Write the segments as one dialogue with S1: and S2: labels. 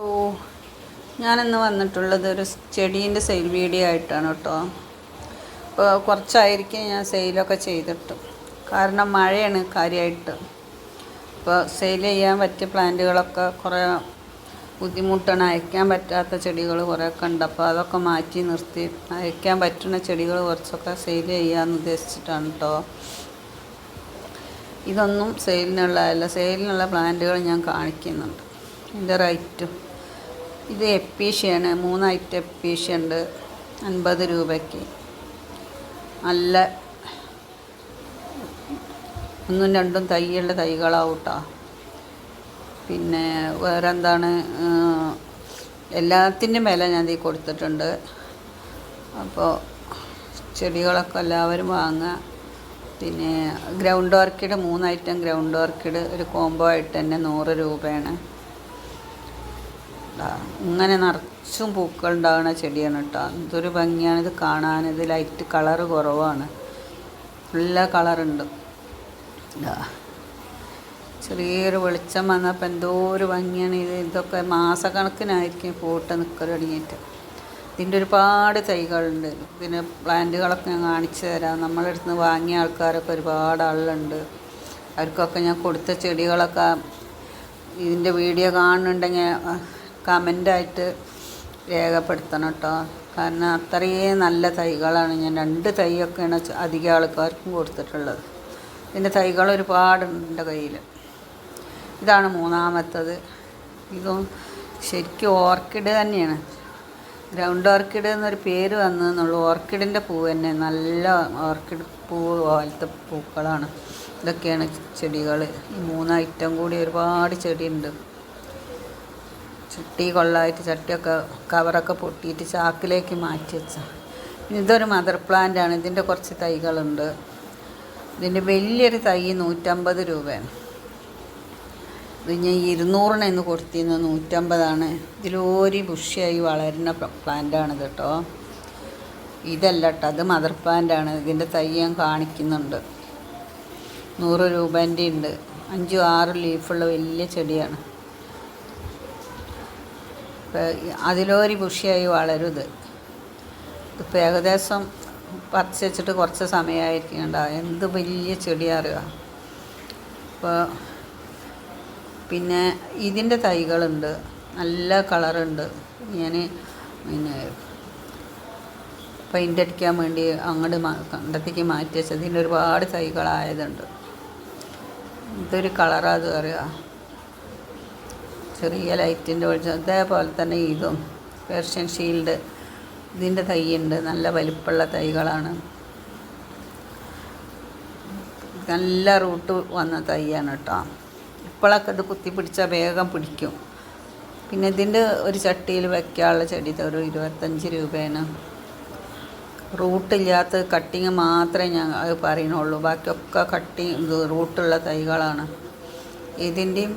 S1: ഓ ഞാനിന്ന് വന്നിട്ടുള്ളത് ഒരു ചെടീന്റെ സെയിൽ വീഡിയോ ആയിട്ടാണ് കേട്ടോ. ഇപ്പോൾ കുറച്ചായിരിക്കും ഞാൻ സെയിലൊക്കെ ചെയ്തിട്ട്. കാരണം മഴയാണ് കാര്യമായിട്ട് ഇപ്പോൾ സെയിൽ ചെയ്യാൻ പറ്റിയ പ്ലാന്റുകളൊക്കെ കുറേ ബുദ്ധിമുട്ടാണ്. അയക്കാൻ പറ്റാത്ത ചെടികൾ കുറേയൊക്കെ ഉണ്ട്. അപ്പോൾ അതൊക്കെ മാറ്റി നിർത്തി. അയക്കാൻ പറ്റുന്ന ചെടികൾ കുറച്ചൊക്കെ സെയിൽ ചെയ്യാമെന്ന് ഉദ്ദേശിച്ചിട്ടാണ് കേട്ടോ. ഇതൊന്നും സെയിലിനുള്ളതല്ല സെയിലിനുള്ള പ്ലാന്റുകൾ ഞാൻ കാണിക്കുന്നുണ്ട്. ഇതിന്റെ റേറ്റും. ഇത് എപ്പീഷ്യയാണ് മൂന്നായിട്ട് എപ്പീഷ്യ ഉണ്ട്. അൻപത് രൂപയ്ക്ക്. നല്ല ഒന്നും രണ്ടും തൈയുള്ള തൈകളാവും കേട്ടോ പിന്നെ വേറെ എന്താണ് എല്ലാത്തിന്റെയും വില ഞാൻ ഇതിൽ കൊടുത്തിട്ടുണ്ട്. അപ്പോൾ ചെടികളൊക്കെ എല്ലാവരും വാങ്ങുക. പിന്നെ ഗ്രൗണ്ട് ഓർക്കിഡ് മൂന്ന് ഐറ്റം ഗ്രൗണ്ട് ഓർക്കിഡ് ഒരു കോംബോ ആയിട്ട് തന്നെ നൂറ് രൂപയാണ്. ഇങ്ങനെ നിറച്ചും പൂക്കൾ ഉണ്ടാകുന്ന ചെടിയാണ് കേട്ടോ. എന്തൊരു ഭംഗിയാണ് ഇത് കാണാൻ. ഇത് ലൈറ്റ് കളറ് കുറവാണ്. നല്ല കളറുണ്ട് ചെറിയൊരു വെളിച്ചം വന്നപ്പോൾ എന്തോ ഒരു ഭംഗിയാണ് ഇത്. ഇതൊക്കെ മാസക്കണക്കിനായിരിക്കും പൂട്ട് നിൽക്കൽ തുടങ്ങിയിട്ട്. ഇതിന്റെ ഒരുപാട് തൈകളുണ്ട്. പിന്നെ പ്ലാന്റുകളൊക്കെ ഞാൻ കാണിച്ചു തരാം. നമ്മളെ അടുത്ത് നിന്ന് വാങ്ങിയ ആൾക്കാരൊക്കെ ഒരുപാട് ആളുണ്ട് അവർക്കൊക്കെ ഞാൻ കൊടുത്ത ചെടികളൊക്കെ ഇതിന്റെ വീഡിയോ കാണുന്നുണ്ടെങ്കിൽ കമന്റായിട്ട് രേഖപ്പെടുത്തണം കേട്ടോ. കാരണം അത്രയും നല്ല തൈകളാണ്. ഞാൻ രണ്ട് തൈയൊക്കെയാണ് അധികം ആൾക്കാർക്കും കൊടുത്തിട്ടുള്ളത്. ഇതിന്റെ തൈകൾ ഒരുപാടുണ്ട് എന്റെ കയ്യിൽ. ഇതാണ് മൂന്നാമത്തത്. ഇതും ശരിക്കും ഓർക്കിഡ് തന്നെയാണ്. ഗ്രൗണ്ട് ഓർക്കിഡ് എന്നൊരു പേര് വന്നതെന്നുള്ളൂ ഓർക്കിഡിന്റെ പൂവ് തന്നെ. നല്ല ഓർക്കിഡ് പൂവ് പോലത്തെ പൂക്കളാണ്. ഇതൊക്കെയാണ് ചെടികൾ. ഈ മൂന്ന് ഐറ്റം കൂടി ഒരുപാട് ചെടിയുണ്ട്. ചട്ടി കൊള്ളായിട്ട് ചട്ടിയൊക്കെ കവറൊക്കെ പൊട്ടിയിട്ട് ചാക്കിലേക്ക് മാറ്റി വെച്ച. ഇതൊരു മദർ പ്ലാന്റ് ആണ്. ഇതിന്റെ കുറച്ച് തൈകളുണ്ട്. ഇതിന്റെ വലിയൊരു തൈ നൂറ്റമ്പത് രൂപയാണ്. ഇത് ഞാൻ ഇരുന്നൂറിന് ഇന്ന് കൊടുത്തിരുന്നത് നൂറ്റമ്പതാണ്. ഇതിലൊരു ബുഷിയായി വളരുന്ന പ്ലാന്റാണ് കേട്ടോ ഇതല്ല കേട്ടോ അത് മദർ പ്ലാന്റാണ് ഇതിന്റെ തൈ ഞാൻ കാണിക്കുന്നുണ്ട്. നൂറ് രൂപേന്റെ ഉണ്ട് അഞ്ചും ആറ് ലീഫുള്ള വലിയ ചെടിയാണ്. അതിലൊരു പുഷിയായി വളരുത്. ഇപ്പം ഏകദേശം പറിച്ച് വെച്ചിട്ട് കുറച്ച് സമയമായിരിക്കണ്ട എന്ത് വലിയ ചെടിയാ അറിയുക അപ്പോൾ പിന്നെ ഇതിന്റെ തൈകളുണ്ട്. നല്ല കളറുണ്ട്. ഞാൻ പിന്നെ പെയിന്റ് അടിക്കാൻ വേണ്ടി അങ്ങോട്ട് കണ്ടത്തേക്ക് മാറ്റി വെച്ചത്. ഇതിന്റെ ഒരുപാട് തൈകളായതുണ്ട്. ഇതൊരു കളറാണ് അത് ചെറിയ ലൈറ്റിന്റെ വെളിച്ചം. അതേപോലെ തന്നെ ഇതും. പേർഷ്യൻ ഷീൽഡ് ഇതിന്റെ തൈയുണ്ട്. നല്ല വലിപ്പമുള്ള തൈകളാണ്. നല്ല റൂട്ട് വന്ന തൈയാണ് കേട്ടോ. ഇപ്പോഴൊക്കെ ഇത് കുത്തി പിടിച്ചാൽ വേഗം പിടിക്കും. പിന്നെ ഇതിന്റെ ഒരു ചട്ടിയിൽ വെക്കാനുള്ള ചെടി ഒരു ഇരുപത്തഞ്ച് രൂപയാണ്. റൂട്ടില്ലാത്ത കട്ടിങ് മാത്രമേ ഞാൻ പറയണുള്ളൂ. ബാക്കിയൊക്കെ കട്ടിങ് റൂട്ടുള്ള തൈകളാണ്. ഇതിന്റെയും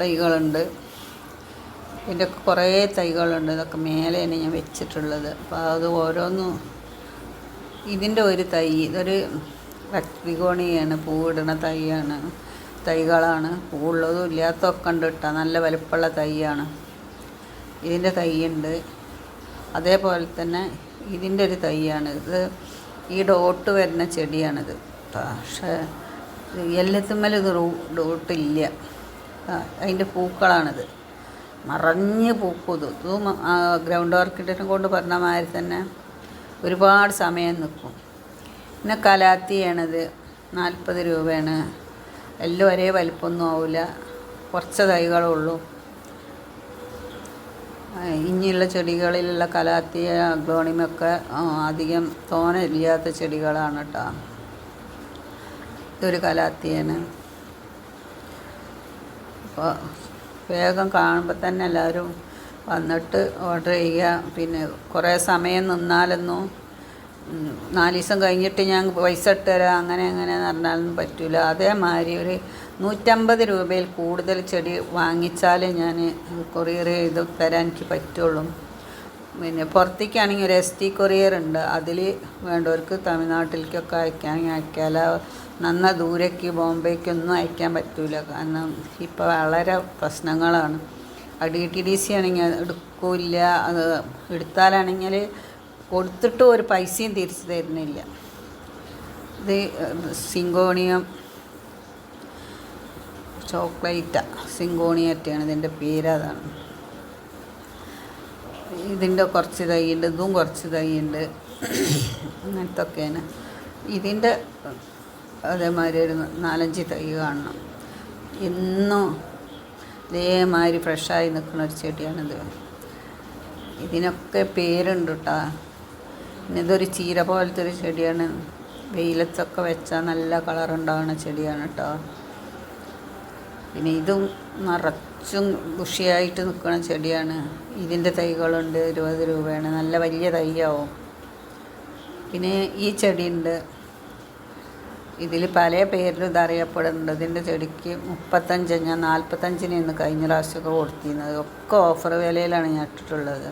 S1: തൈകളുണ്ട്. ഇതിന്റെ കുറേ തൈകളുണ്ട്. ഇതൊക്കെ മേലെയാണ് ഞാൻ വെച്ചിട്ടുള്ളത്. അപ്പോൾ അത് ഓരോന്നും ഇതിന്റെ ഒരു തൈ ഇതൊരു വിഗോണിയാണ് പൂവിടുന്ന തൈയാണ്. തൈകളാണ്. പൂവുള്ളതും ഇല്ലാത്തതൊക്കെ ഉണ്ട് കേട്ടോ. നല്ല വലിപ്പമുള്ള തൈയാണ്. ഇതിന്റെ തൈയുണ്ട്. അതേപോലെ തന്നെ ഇതിന്റെ ഒരു തൈയാണ്. ഇത് ഈ ഡോട്ട് വരുന്ന ചെടിയാണിത്. പക്ഷേ എല്ലാത്തുമ്മലും ഇത് ഡോട്ടില്ല. അതിന്റെ പൂക്കളാണിത്. മറഞ്ഞ് പൂക്കും ഇത്. ഗ്രൗണ്ട് ഓർക്കിഡിനെ കൊണ്ട് പറഞ്ഞ മാതിരി തന്നെ ഒരുപാട് സമയം നിൽക്കും. പിന്നെ കലാത്തിയാണിത്. നാൽപ്പത് രൂപയാണ്. എല്ലാം ഒരേ വലിപ്പമൊന്നും ആവില്ല. കുറച്ച് തൈകളേ ഉള്ളൂ. ഇനിയുള്ള ചെടികളിലുള്ള കലാത്തിയ ഗ്ലോണിമൊക്കെ അധികം തോന ഇല്ലാത്ത ചെടികളാണ് കേട്ടോ ഇതൊരു കലാത്തിയാണ്. അപ്പോൾ വേഗം കാണുമ്പോൾ തന്നെ എല്ലാവരും വന്നിട്ട് ഓർഡർ ചെയ്യുക. പിന്നെ കുറേ സമയം നിന്നാലൊന്നും നാല് ദിവസം കഴിഞ്ഞിട്ട് ഞാൻ പൈസ ഇട്ട് തരാം അങ്ങനെ അങ്ങനെ പറഞ്ഞാലൊന്നും പറ്റില്ല അതേമാതിരി ഒരു നൂറ്റമ്പത് രൂപയിൽ കൂടുതൽ ചെടി വാങ്ങിച്ചാലേ ഞാൻ കൊറിയർ ചെയ്ത് തരാൻ എനിക്ക് പറ്റുള്ളൂ. പിന്നെ പുറത്തേക്കാണെങ്കിൽ ഒരു എസ് ടി കൊറിയർ ഉണ്ട്. അതിൽ വേണ്ടവർക്ക് തമിഴ്നാട്ടിലേക്കൊക്കെ അയക്കാൻ അയക്കാല. നന്ന ദൂരേക്ക് ബോംബേക്കൊന്നും അയക്കാൻ പറ്റൂല. കാരണം ഇപ്പോൾ വളരെ പ്രശ്നങ്ങളാണ്. ഡി ടി ഡി സി ആണെങ്കിൽ എടുക്കില്ല. അത് എടുത്താലാണെങ്കിൽ കൊടുത്തിട്ട് ഒരു പൈസയും തിരിച്ചു തരുന്നില്ല. ഇത് സിങ്കോണിയം ചോക്ലേറ്റ. സിങ്കോണിയറ്റാണ് ഇതിന്റെ പേര് അതാണ് ഇതിന്റെ കുറച്ച് തൈയുണ്ട് ഇതും കുറച്ച് തൈയുണ്ട്. അങ്ങനത്തൊക്കെയാണ്. ഇതിന്റെ അതേമാതിരി ഒരു നാലഞ്ച് തൈ കാണണം. ഇന്നും ഇതേമാതിരി ഫ്രഷായി നിൽക്കുന്ന ഒരു ചെടിയാണിത്. ഇതിനൊക്കെ പേരുണ്ട് കേട്ടോ പിന്നെ ഇതൊരു ചീര പോലത്തെ ഒരു ചെടിയാണ്. വെയിലത്തൊക്കെ വെച്ചാൽ നല്ല കളർ ഉണ്ടാകുന്ന ചെടിയാണ് കേട്ടോ പിന്നെ ഇതും നിറച്ചും ബുഷിയായിട്ട് നിൽക്കുന്ന ചെടിയാണ്. ഇതിന്റെ തൈകളുണ്ട് ഇരുപത് രൂപയാണ്. നല്ല വലിയ തൈയാവും. പിന്നെ ഈ ചെടിയുണ്ട്. ഇതിൽ പല പേരിലും ഇതറിയപ്പെടുന്നുണ്ട് ഇതിന്റെ ചെടിക്ക് മുപ്പത്തഞ്ച് ഞാൻ നാൽപ്പത്തഞ്ചിന് ഇന്ന് കഴിഞ്ഞ പ്രാവശ്യമൊക്കെ കൊടുത്തിരുന്നത്. ഒക്കെ ഓഫർ വിലയിലാണ് ഞാൻ ഇട്ടിട്ടുള്ളത്.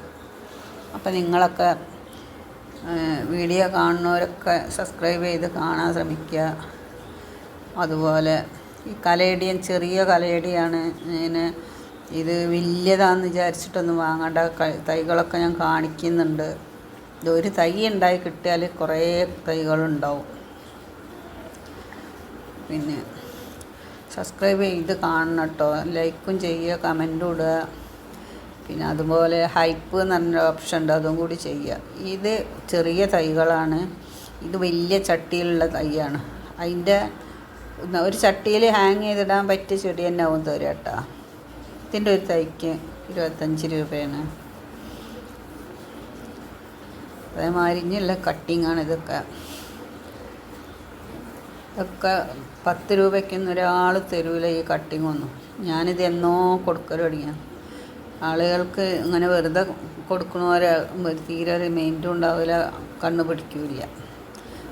S1: അപ്പം നിങ്ങളൊക്കെ വീഡിയോ കാണുന്നവരൊക്കെ സബ്സ്ക്രൈബ് ചെയ്ത് കാണാൻ ശ്രമിക്കുക. അതുപോലെ ഈ കലേഡിയൻ ചെറിയ കലയടിയാണ് ഇങ്ങനെ ഇത് വലിയതാണെന്ന് വിചാരിച്ചിട്ടൊന്നും വാങ്ങേണ്ട. തൈകളൊക്കെ ഞാൻ കാണിക്കുന്നുണ്ട്. ഒരു തൈ ഉണ്ടായി കിട്ടിയാൽ കുറേ തൈകളുണ്ടാവും. പിന്നെ സബ്സ്ക്രൈബ് ചെയ്ത് കാണണം കേട്ടോ. ലൈക്കും ചെയ്യുക കമന്റും ഇടുക. പിന്നെ അതുപോലെ ഹൈപ്പ് എന്ന് പറഞ്ഞ ഓപ്ഷൻ ഉണ്ട് അതും കൂടി ചെയ്യുക. ഇത് ചെറിയ തൈകളാണ്. ഇത് വലിയ ചട്ടിയിലുള്ള തൈയാണ്. അതിന്റെ ഒരു ചട്ടിയിൽ ഹാങ് ചെയ്തിടാൻ പറ്റിയ ചെടി തന്നെ ആവും തരും കേട്ടോ. ഇതിന്റെ ഒരു തൈക്ക് ഇരുപത്തഞ്ച് രൂപയാണ്. അതേമാതിരി ഇനിയുള്ള കട്ടിങ്ങാണ് ഇതൊക്കെ. ഇതൊക്കെ പത്ത് രൂപയ്ക്കൊന്നും ഒരാൾ തരൂല ഈ കട്ടിങ് ഒന്നും ഞാനിത് എന്നോ കൊടുക്കൽ തുടങ്ങിയ. ആളുകൾക്ക് ഇങ്ങനെ വെറുതെ കൊടുക്കണവരെ തീരെ ഒരു മെയിന്റും ഉണ്ടാവില്ല കണ്ണു പിടിക്കില്ല.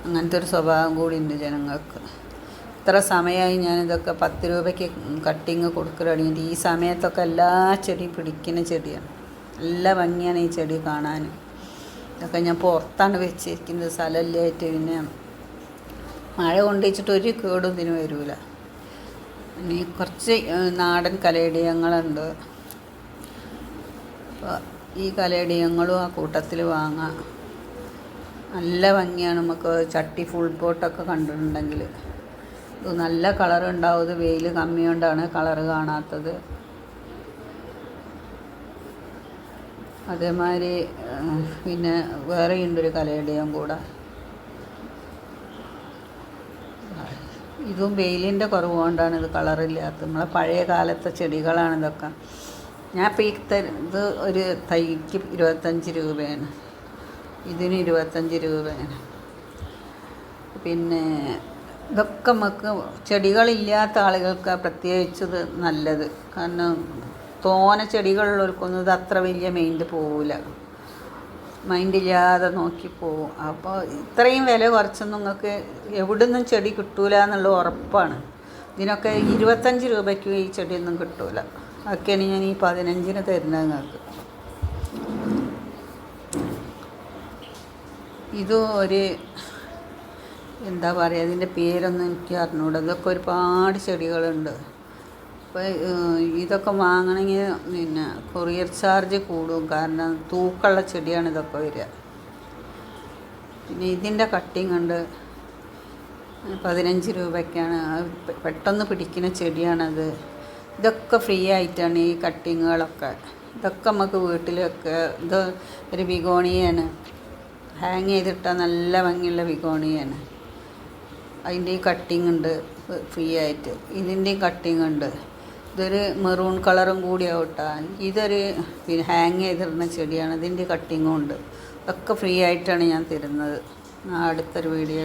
S1: അങ്ങനത്തെ ഒരു സ്വഭാവം കൂടി ഉണ്ട് ജനങ്ങൾക്ക്. ഇത്ര സമയമായി ഞാനിതൊക്കെ പത്ത് രൂപയ്ക്ക് കട്ടിങ് കൊടുക്കൽ ഈ സമയത്തൊക്കെ എല്ലാ ചെടിയും പിടിക്കുന്ന ചെടിയാണ്. നല്ല ഭംഗിയാണ് ഈ ചെടി കാണാൻ ഇതൊക്കെ ഞാൻ പുറത്താണ് വെച്ചിരിക്കുന്നത് സ്ഥലമില്ലായിട്ട് പിന്നെ മഴ കൊണ്ടുവച്ചിട്ട് ഒരു കേടും ഇതിന് വരില്ല ഇനി കുറച്ച് നാടൻ കലേടിയങ്ങളുണ്ട് അപ്പോൾ ഈ കലേടിയങ്ങളും ആ കൂട്ടത്തിൽ വാങ്ങാം. നല്ല ഭംഗിയാണ് നമുക്ക് ചട്ടി ഫുൾ പോട്ടൊക്കെ കണ്ടിട്ടുണ്ടെങ്കിൽ ഇത് നല്ല കളർ ഉണ്ടാവുന്നത് വെയിൽ കമ്മി കൊണ്ടാണ് കളർ കാണാത്തത്. അതേമാതിരി പിന്നെ വേറെയുണ്ടൊരു കലേഡിയം കൂടെ. ഇതും വെയിലിന്റെ കുറവ് കൊണ്ടാണ് ഇത് കളറില്ലാത്തത്. നമ്മളെ പഴയ കാലത്തെ ചെടികളാണ് ഇതൊക്കെ. ഞാൻ ഇപ്പോൾ ഈ ഇത് ഒരു തൈക്ക് ഇരുപത്തഞ്ച് രൂപയാണ്. ഇതിന് ഇരുപത്തഞ്ച് രൂപയാണ്. പിന്നെ ഇതൊക്കെ നമുക്ക് ചെടികളില്ലാത്ത ആളുകൾക്ക് പ്രത്യേകിച്ചത് നല്ലത്. കാരണം തോന ചെടികളുള്ളവർക്കൊന്നും ഇത് അത്ര വലിയ മെയിന്റ് പോവില്ല മൈൻഡില്ലാതെ നോക്കി പോവും. അപ്പോൾ ഇത്രയും വില കുറച്ചൊന്നും നിങ്ങൾക്ക് എവിടെ നിന്നും ചെടി കിട്ടൂല എന്നുള്ള ഉറപ്പാണ്. ഇതിനൊക്കെ ഇരുപത്തഞ്ച് രൂപയ്ക്ക് ഈ ചെടിയൊന്നും കിട്ടൂല. അതൊക്കെയാണ് ഞാൻ ഈ പതിനഞ്ചിന് തരുന്നത് നിങ്ങൾക്ക്. ഇത് ഒരു എന്താ പറയുക ഇതിന്റെ പേരൊന്നും എനിക്ക് അറിഞ്ഞൂടാ. ഇതൊക്കെ ഒരുപാട് ചെടികളുണ്ട്. അപ്പോൾ ഇതൊക്കെ വാങ്ങണമെങ്കിൽ പിന്നെ കൊറിയർ ചാർജ് കൂടും. കാരണം തൂക്കുള്ള ചെടിയാണ് ഇതൊക്കെ വരിക. പിന്നെ ഇതിന്റെ കട്ടിങ് ഉണ്ട്. പതിനഞ്ച് രൂപയ്ക്കാണ്. പെട്ടെന്ന് പിടിക്കുന്ന ചെടിയാണത്. ഇതൊക്കെ ഫ്രീ ആയിട്ടാണ് ഈ കട്ടിങ്ങുകളൊക്കെ. ഇതൊക്കെ നമുക്ക് വീട്ടിലൊക്കെ ഇത് ഒരു ബിഗോണിയാണ്. ഹാങ് ചെയ്തിട്ടാൽ നല്ല ഭംഗിയുള്ള ബിഗോണിയാണ്. അതിന്റെ ഈ കട്ടിങ് ഉണ്ട് ഫ്രീ ആയിട്ട്. ഇതിന്റെയും കട്ടിങ് ഉണ്ട് ഇതൊരു മെറൂൺ കളറും കൂടിയാവട്ടെ. ഇതൊരു പിന്നെ ഹാങ് ചെയ്തിരുന്ന ചെടിയാണ്. ഇതിന്റെ കട്ടിങ്ങും ഉണ്ട്. ഒക്കെ ഫ്രീ ആയിട്ടാണ് ഞാൻ തരുന്നത്. അടുത്തൊരു വീഡിയോ